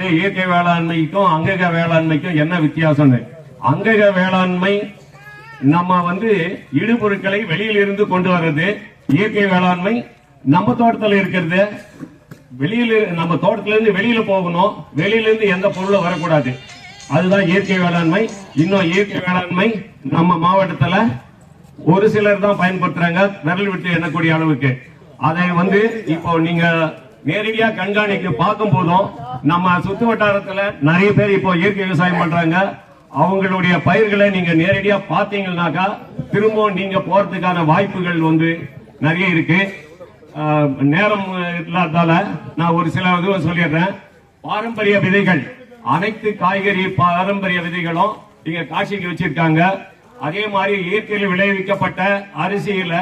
சொன்னாரு இயற்கை வேளாண்மைக்கும் அங்கக வேளாண்மைக்கும் என்ன வித்தியாசம்னு? அங்கக வேளாண்மை நம்ம வந்து இடுபொருட்களை வெளியில இருந்து கொண்டு வர்றது இயற்கை வேளாண்மை நம்ம தோட்டத்துல இருக்கிறது. வெளியில நம்ம தோட்டத்துல இருந்து வெளியில போகணும் வெளியில இருந்து எந்த பொருளும் வரக்கூடாது. அதுதான் இயற்கை வேளாண்மை. இன்னும் இயற்கை வேளாண்மை நம்ம மாவட்டத்துல ஒரு சிலர் தான் பயன்படுத்துறாங்க விரல் விட்டு எண்ணக்கூடிய அளவுக்கு. அதை வந்து இப்போ நீங்க நேரடியா கண்காணிக்க பார்க்கும் போதும் நம்ம சுத்து வட்டாரத்துல நிறைய பேர் இப்போ இயற்கை விவசாயம் பண்றாங்க. அவங்களுடைய பயிர்களை நீங்க நேரடியா பார்த்தீங்கன்னாக்கா திரும்பவும் நீங்க போறதுக்கான வாய்ப்புகள் வந்து நிறைய இருக்கு. நேரம் இல்லாதால நான் ஒரு சில இதுவும் சொல்லிடுறேன். பாரம்பரிய விதைகள் அனைத்து காய்கறி பாரம்பரிய விதைகளும் இங்க காட்சிக்கு வச்சிருக்காங்க. அதே மாதிரி இயற்கையில் விளைவிக்கப்பட்ட அரிசியில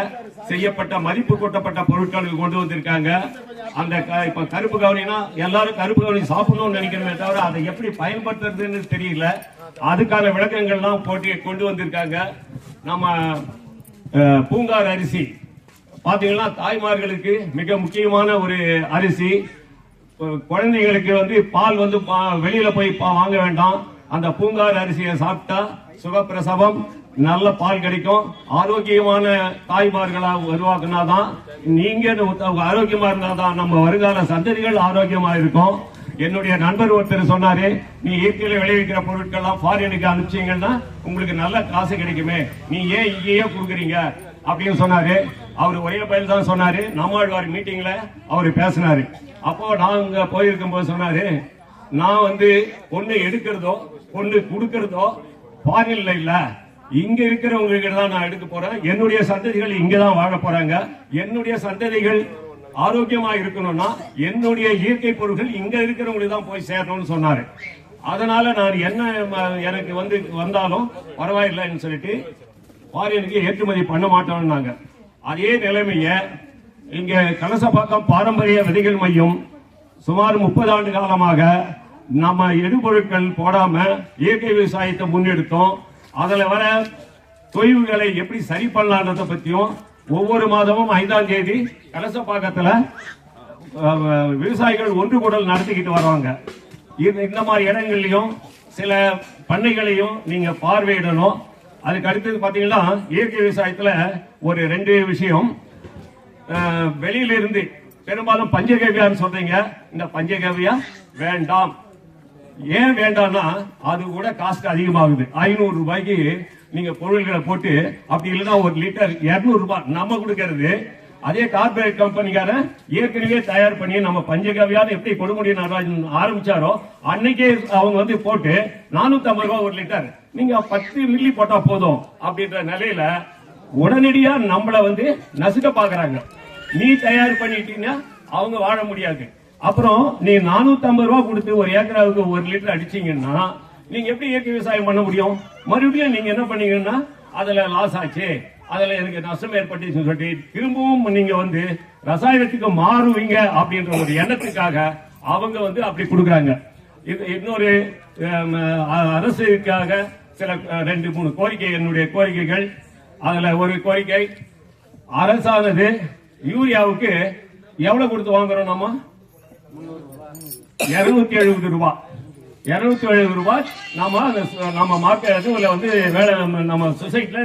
செய்யப்பட்ட மதிப்பு கூட்டப்பட்ட பொருட்களுக்கு கொண்டு வந்திருக்காங்க. அந்த க- இப்ப கருப்பு கவனினா எல்லாரும் கருப்பு கவனி சாப்பிடணும்னு நினைக்கிறமே தவிர அதை எப்படி பயன்படுத்துறதுன்னு தெரியல. அதுக்கான விளக்கங்கள்லாம் போட்டியை கொண்டு வந்திருக்காங்க. நம்ம பூங்கார் அரிசி. பாத்தீங்கன்னா தாய்மார்களுக்கு மிக முக்கியமான ஒரு அரிசி. கு- குழந்தைங்களுக்கு வந்து பால் வந்து பா- வெளியில போய் பா- வாங்க வேண்டாம். அந்த பூங்கார் அரிசியை சாப்பிட்டா சுகப்பிரசவம் நல்ல பால் கிடைக்கும். ஆரோக்கியமான தாய்மார்களா உருவாக்குனாதான் நீங்க உத்த- ஆரோக்கியமா இருந்தாதான் நம்ம வருங்கால சந்ததிகள் ஆரோக்கியமா இருக்கும். என்னுடைய நண்பர் ஒருத்தர் சொன்னாரு நீ இயற்கையில விளைவிக்கிற பொருட்கள்லாம் ஃபாரினுக்கு அனுப்பிச்சீங்கன்னா உங்களுக்கு நல்ல காசு கிடைக்குமே. நீ ஏன் இங்கேயே கொடுக்குறீங்க? அப்படின்னு சொன்னாரு. அவர் ஒரே பயில் தான் சொன்னாரு. நம்மாழ்வார் மீட்டிங்ல அவர் பேசினாரு. அப்போ நாங்க போயிருக்கும் போது சொன்னாரு நான் வந்து பொண்ணு எடுக்கிறதோ பொண்ணு கொடுக்கறதோ ஃபாரின்ல இல்லை. இங்க இருக்கிறவங்க தான் நான் எடுக்க போறேன். என்னுடைய சந்ததிகள் இங்க தான் வாழ போறாங்க. என்னுடைய சந்ததிகள் ஆரோக்கியமா இருக்கணும்னா என்னுடைய இயற்கை பொருட்கள் இங்க இருக்கிறவங்களுக்கு தான் போய் சேரணும்னு சொன்னாரு. அதனால நான் என்ன எனக்கு வந்து வந்தாலும் பரவாயில்லைன்னு சொல்லிட்டு ஃபாரினுக்கு ஏற்றுமதி பண்ண மாட்டோம்னாங்க. அதே நிலைமைய இங்க கலசப்பாக்கம் பாரம்பரிய விதைகள் மையம் சுமார் முப்பது ஆண்டு காலமாக நம்ம எடுபொருட்கள் போடாம இயற்கை விவசாயத்தை முன்னெடுத்தோம். அதுல வர தொய்வுகளை எப்படி சரி பண்ணலான்றத பத்தியும் ஒவ்வொரு மாதமும் ஐந்தாம் தேதி கலசப்பாக்கத்துல விவசாயிகள் ஒன்று கூடல் நடத்திக்கிட்டு வருவாங்க. இந்த இந்த மாதிரி இடங்கள்லயும் சில பண்ணைகளையும் நீங்க பார்வையிடணும். அதுக்கு அடுத்தது பாத்தீங்கன்னா இயற்கை விவசாயத்துல ஒரு ரெண்டு விஷயம். வெளியிலிருந்து பெரும்பாலும் பஞ்சகவியான்னு சொல்றீங்க. இந்த பஞ்சகவியா வேண்டாம். ஏன் வேண்டாம்னா அது கூட காஸ்ட் அதிகமாகுது. ஐநூறு ரூபாய்க்கு நீங்க பொருள்களை போட்டு அப்படி இல்லைன்னா ஒரு லிட்டர் 200 ரூபாய் நம்ம கொடுக்கறது. அதே கார்பரேட் கம்பெனிக்கார ஏற்கனவே தயார் பண்ணி நம்ம பஞ்சகவியால் எப்படி கொடுமுடி நடராஜன் ஆரம்பிச்சாரோ அன்னைக்கே அவங்க வந்து போட்டு 450 ஐம்பது ரூபாய் ஒரு லிட்டர். நீங்க பத்து மில்லி போட்டா போதும் அப்படின்ற நிலையில உடனடியா நம்மள வந்து நசுக்க பாக்குறாங்க நீ தயார் பண்ணிட்டீங்கன்னா அவங்க வாழ முடியாது. அப்புறம் நீ 450 ஐம்பது ரூபா கொடுத்து ஒரு ஏக்கராவுக்கு ஒரு லிட்டர் அடிச்சீங்கன்னா நீங்க எப்படி இயற்கை விவசாயம் பண்ண முடியும்? மறுபடியும் நீங்க என்ன பண்ணீங்கன்னா அதுல லாஸ் ஆச்சு. அதுல எனக்கு நஷ்டம் ஏற்பட்டுச்சுன்னு சொல்லிட்டு திரும்பவும் நீங்க வந்து ரசாயனத்துக்கு மாறுவீங்க அப்படின்ற ஒரு எண்ணத்துக்காக அவங்க வந்து அப்படி கொடுக்குறாங்க. இது இன்னொரு அ- அரசுக்காக சில ரெண்டு மூணு கோரிக்கை என்னுடைய கோரிக்கைகள். அதுல ஒரு கோரிக்கை அரசானது யூரியாவுக்கு எவ்வளவு கொடுத்து வாங்குறோம் நம்ம? இருநூத்தி எழுபது ரூபாய் இருநூத்தி எழுபது ரூபாய் நாம அந்த நம்ம மார்க்கெட் வந்து வேலை நம்ம- நம்ம சொசைட்டில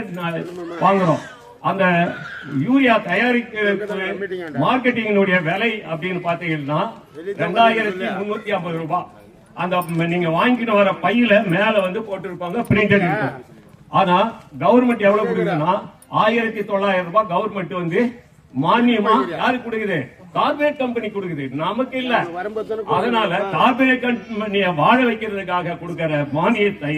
வாங்குறோம். அந்த யூரியா தயாரிக்க மார்க்கெட்டிங்கினுடைய விலை அப்படின்னு பாத்தீங்கன்னா ரெண்டாயிரத்தி முன்னூத்தி ஐம்பது ரூபாய் அந்த நீங்க வாங்கிட்டு வர பையில மேல வந்து போட்டிருப்பாங்க பிரிண்டட் இருக்கும். ஆனா கவர்மெண்ட் எவ்வளவு கொடுக்குதுன்னா ஆயிரத்தி தொள்ளாயிரம் ரூபாய் கவர்மெண்ட் வந்து மானியமா யாருக்கு கொடுக்குது? கார்பரேட் கம்பெனி கொடுக்குது. நமக்கு இல்ல. அதனால கார்பரேட் கம்பெனியை வாழ வைக்கிறதுக்காக கொடுக்கிற மானியத்தை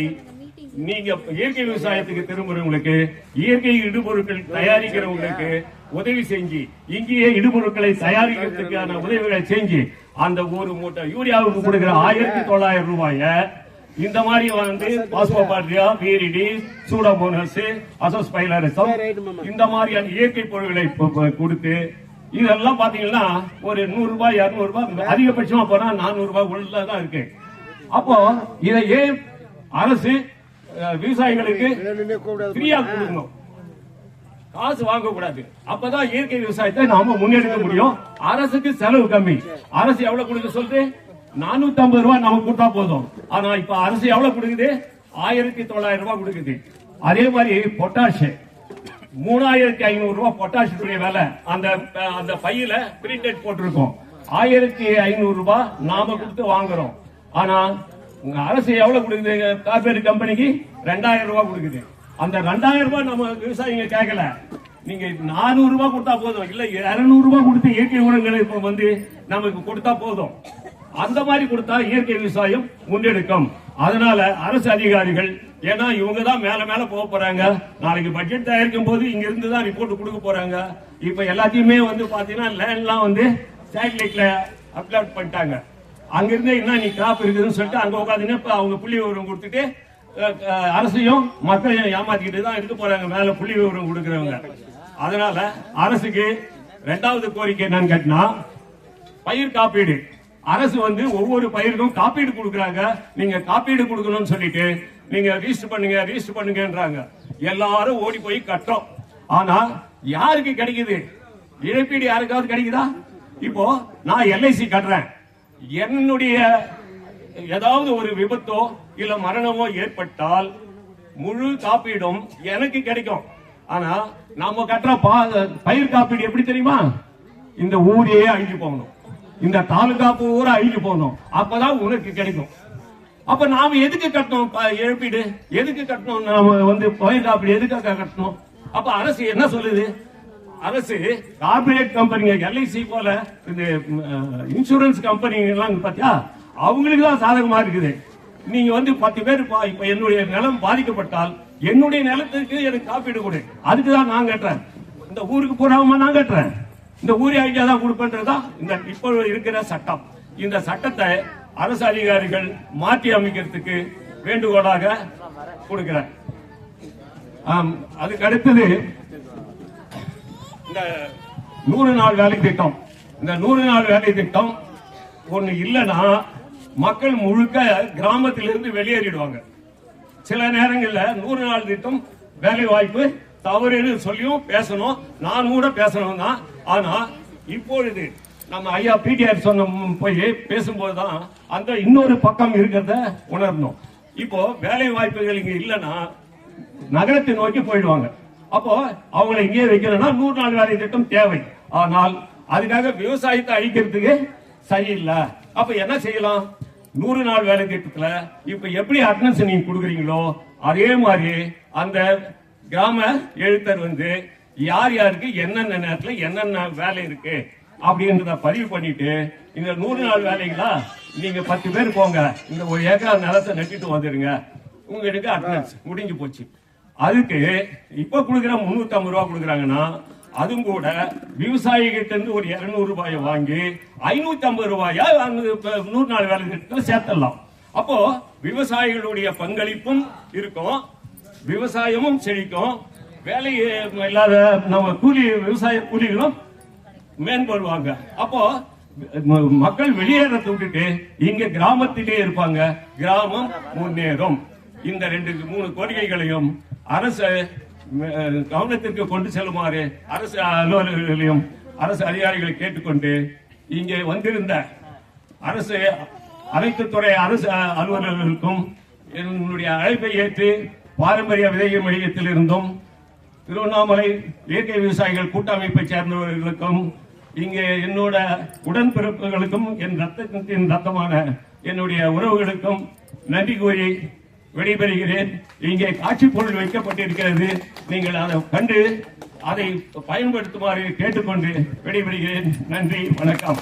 நீங்க இயற்கை விவசாயத்துக்கு திரும்புறவங்களுக்கு இயற்கை இடுபொருட்கள் தயாரிக்கிறவங்களுக்கு உதவி செஞ்சு இங்கேயே இடுபொருட்களை தயாரிக்கிறதுக்கான உதவிகளை செஞ்சு அந்த ஒரு மூட்டை யூரியாவுக்கு கொடுக்கிற ஆயிரத்தி தொள்ளாயிரம் ரூபாய இந்த மாதிரி வந்து பாஸ்போபாட்ரியா வீரிடி சூடோமோனஸ் அசோஸ்பைலரிசம் இந்த மாதிரியான இயற்கை பொருட்களை கொடுத்து இதெல்லாம் பாத்தீங்கன்னா ஒரு நூறு ரூபாய் இருநூறு ரூபாய் அதிகபட்சமா போனா நானூறு ரூபாய் உள்ளதான் இருக்கு. அப்போ இதை ஏன் அரசு விவசாயிகளுக்கு ஃப்ரீயா கொடுக்கணும்? காசு வாங்க கூடாது அப்பதான் இயற்கை விவசாயத்தை நாம முன்னெடுக்க முடியும். அரசுக்கு செலவு கம்மி. அரசு எவ்வளவு கொடுக்க சொல்லுது? நானூத்தி ஐம்பது ரூபாய் நமக்கு கொடுத்தா போதும். ஆனா இப்ப அரசு எவ்வளவு கொடுக்குது? ஆயிரத்தி தொள்ளாயிரம் ரூபாய் கொடுக்குது. அதே மாதிரி பொட்டாஷ் மூணாயிரத்தி ஐநூறு ரூபாய் பொட்டாஷுடைய விலை. அந்த அந்த பையில பிரிண்டட் போட்டிருக்கோம். ஆயிரத்தி ஐநூறு ரூபாய் நாம கொடுத்து வாங்குறோம். ஆனா உங்க அரசு எவ்வளவு கொடுக்குது? கார்பரேட் கம்பெனிக்கு ரெண்டாயிரம் ரூபாய் கொடுக்குது. அந்த ரெண்டாயிரம் ரூபாய் நம்ம விவசாயிங்க கேட்கல நீங்க நானூறு ரூபாய் கொடுத்தா போதும். இல்ல இருநூறு ரூபாய் கொடுத்து இயற்கை உரங்களை இப்ப வந்து நமக்கு கொடுத்தா போதும். அந்த மாதிரி கொடுத்தா இயற்கை விவசாயம் முன்னெடுக்கும். அதனால அரசு அதிகாரிகள் ஏன்னா இவங்க தான் மேல மேல போக போறாங்க. நாளைக்கு பட்ஜெட் தயாரிக்கும் போது இங்க இருந்து தான் ரிப்போர்ட் கொடுக்க போறாங்க. இப்ப எல்லாத்தையுமே வந்து பாத்தீங்கன்னா லேண்ட்லாம் வந்து சேட்டலைட்ல அப்லோட் பண்ணிட்டாங்க. அங்கிருந்து என்ன நீ கிராப் இருக்குதுன்னு சொல்லிட்டு அங்க உட்காந்துன்னு அவங்க புள்ளி விவரம் கொடுத்துட்டு அரசையும் மக்களையும் ஏமாத்திக்கிட்டு தான் இருக்க போறாங்க. மேல புள்ளி விவரம் கொடுக்குறவங்க. அதனால அரசுக்கு ரெண்டாவது கோரிக்கை என்னன்னு கேட்டினா பயிர் காப்பீடு. அரசு வந்து ஒவ்வொரு பயிருக்கும் காப்பீடு கொடுக்கறாங்க. நீங்க காப்பீடு கொடுக்கணும்னு சொல்லிட்டு நீங்க ரிஜிஸ்டர் பண்ணுங்க ரிஜிஸ்டர் பண்ணுங்கன்றாங்க. எல்லாரும் ஓடி போய் கட்டுறோம். ஆனா யாருக்கு கிடைக்குது? இழப்பீடு யாருக்காவது கிடைக்குதா? இப்போ நான் எல்ஐசி கட்டுறேன். என்னுடைய ஏதாவது ஒரு விபத்தோ இல்ல மரணமோ ஏற்பட்டால் முழு காப்பீடும் எனக்கு கிடைக்கும். ஆனா நாம கட்டுற பா- பயிர் காப்பீடு எப்படி தெரியுமா? இந்த ஊரையே அழிஞ்சு போகணும். இந்த தாலுகா பூரா அழிஞ்சு போகணும் அப்பதான் உனக்கு கிடைக்கும். அப்ப நாம எதுக்கு கட்டணும்? ப- இழப்பீடு எதுக்கு கட்டணும்? நாம வந்து பயிர் காப்பீடு எதுக்காக கட்டணும்? அப்ப அரசு என்ன சொல்லுது? அரசு கார்பரேட் கம்பெனிங்க எல்ஐசி போல இந்த இன்சூரன்ஸ் கம்பெனிங்கெல்லாம் எல்லாம் பாத்தியா? அவங்களுக்கு தான் சாதகமா இருக்குது. நீங்க வந்து பத்து பேர் பா- இப்ப என்னுடைய நிலம் பாதிக்கப்பட்டால் என்னுடைய நிலத்துக்கு எனக்கு காப்பீடு கொடு. அதுக்கு தான் நான் கட்டுறேன். இந்த ஊருக்கு போறாம நான் கட்டுறேன். இந்த ஊரே ஐடியா தான் கொடுப்பேன்றதா? இந்த இப்போ இருக்கிற சட்டம். இந்த சட்டத்தை அரசு அதிகாரிகள் மாற்றி அமைக்கிறதுக்கு வேண்டுகோளாக கொடுக்கிறேன். ஆம், அதுக்கு அடுத்தது இந்த நூறு நாள் வேலை திட்டம். இந்த நூறு நாள் வேலை திட்டம் ஒண்ணு இல்லைன்னா மக்கள் முழுக்க கிராமத்திலிருந்து வெளியேறிடுவாங்க. சில நேரங்களில் நூறு நாள் திட்டம் வேலை வாய்ப்பு தவறுன்னு சொல்லியும் பேசணும். நானும் கூட பேசணும் தான். ஆனா இப்பொழுது நம்ம ஐயா பிடிஆர் சொன்ன போய் பேசும்போது தான் அந்த இன்னொரு பக்கம் இருக்கிறத உணரணும். இப்போ வேலை வாய்ப்புகள் இங்க இல்லைன்னா நகரத்தை நோக்கி போயிடுவாங்க. அப்போ அவங்களை இங்கே வைக்கணும்னா நூறு நாள் வேலை திட்டம் தேவை. ஆனால் அதுக்காக விவசாயத்தை அழிக்கிறதுக்கு சரியில்லை. அப்ப என்ன செய்யலாம்? நூறு நாள் வேலை திட்டத்துல இப்ப எப்படி அட்டனன்ஸ் நீங்க கொடுக்குறீங்களோ அதே மாதிரி அந்த கிராம எழுத்தர் வந்து யார் யாருக்கு என்னென்ன நேரத்துல என்னென்ன வேலை இருக்கு? அப்படின்றத பதிவு பண்ணிட்டு இந்த நூறு நாள் வேலைகளா நீங்க பத்து பேர் போங்க. இந்த ஒரு ஏக்கர் நிலத்தை நட்டிட்டு வந்துடுங்க. உங்களுக்கு அட்டனன்ஸ் முடிஞ்சு போச்சு. அதுக்கு இப்ப கொடுக்குற முன்னூத்தி ஐம்பது ரூபா கொடுக்குறாங்கன்னா அதுவும் கூட விவசாயிகிட்ட இருந்து ஒரு இருநூறு ரூபாயை வாங்கி ஐநூத்தி ஐம்பது ரூபாயா நூறு நாள் வேலை திட்டத்தில் சேர்த்துடலாம். அப்போ விவசாயிகளுடைய பங்களிப்பும் இருக்கும். விவசாயமும் செழிக்கும். வேலை இல்லாத நம்ம கூலி விவசாய கூலிகளும் மேம்படுவாங்க. அப்போ ம- மக்கள் வெளியேறத்தை விட்டுட்டு இங்க கிராமத்திலே இருப்பாங்க. கிராமம் முன்னேறும். இந்த ரெண்டு மூணு கோரிக்கைகளையும் அரசு கவனத்திற்கு கொண்டு செல்லுமாறு அரசு அலுவலர்களையும் அரசு அதிகாரிகளை கேட்டுக்கொண்டு இங்கே வந்திருந்த அரசு அனைத்து துறை அரசு அலுவலர்களுக்கும் என்னுடைய அழைப்பை ஏற்று பாரம்பரிய விதை மையத்தில் இருந்தும் திருவண்ணாமலை இயற்கை விவசாயிகள் கூட்டமைப்பை சேர்ந்தவர்களுக்கும் இங்கே என்னோட உடன்பிறப்புகளுக்கும் என் ரத்தத்தின் ரத்தமான என்னுடைய உறவுகளுக்கும் நன்றி கூறி விடைபெறுகிறேன். இங்கே காட்சி பொருள் வைக்கப்பட்டிருக்கிறது. நீங்கள் அதை கண்டு அதை பயன்படுத்துமாறு கேட்டுக்கொண்டு விடைபெறுகிறேன். நன்றி வணக்கம்.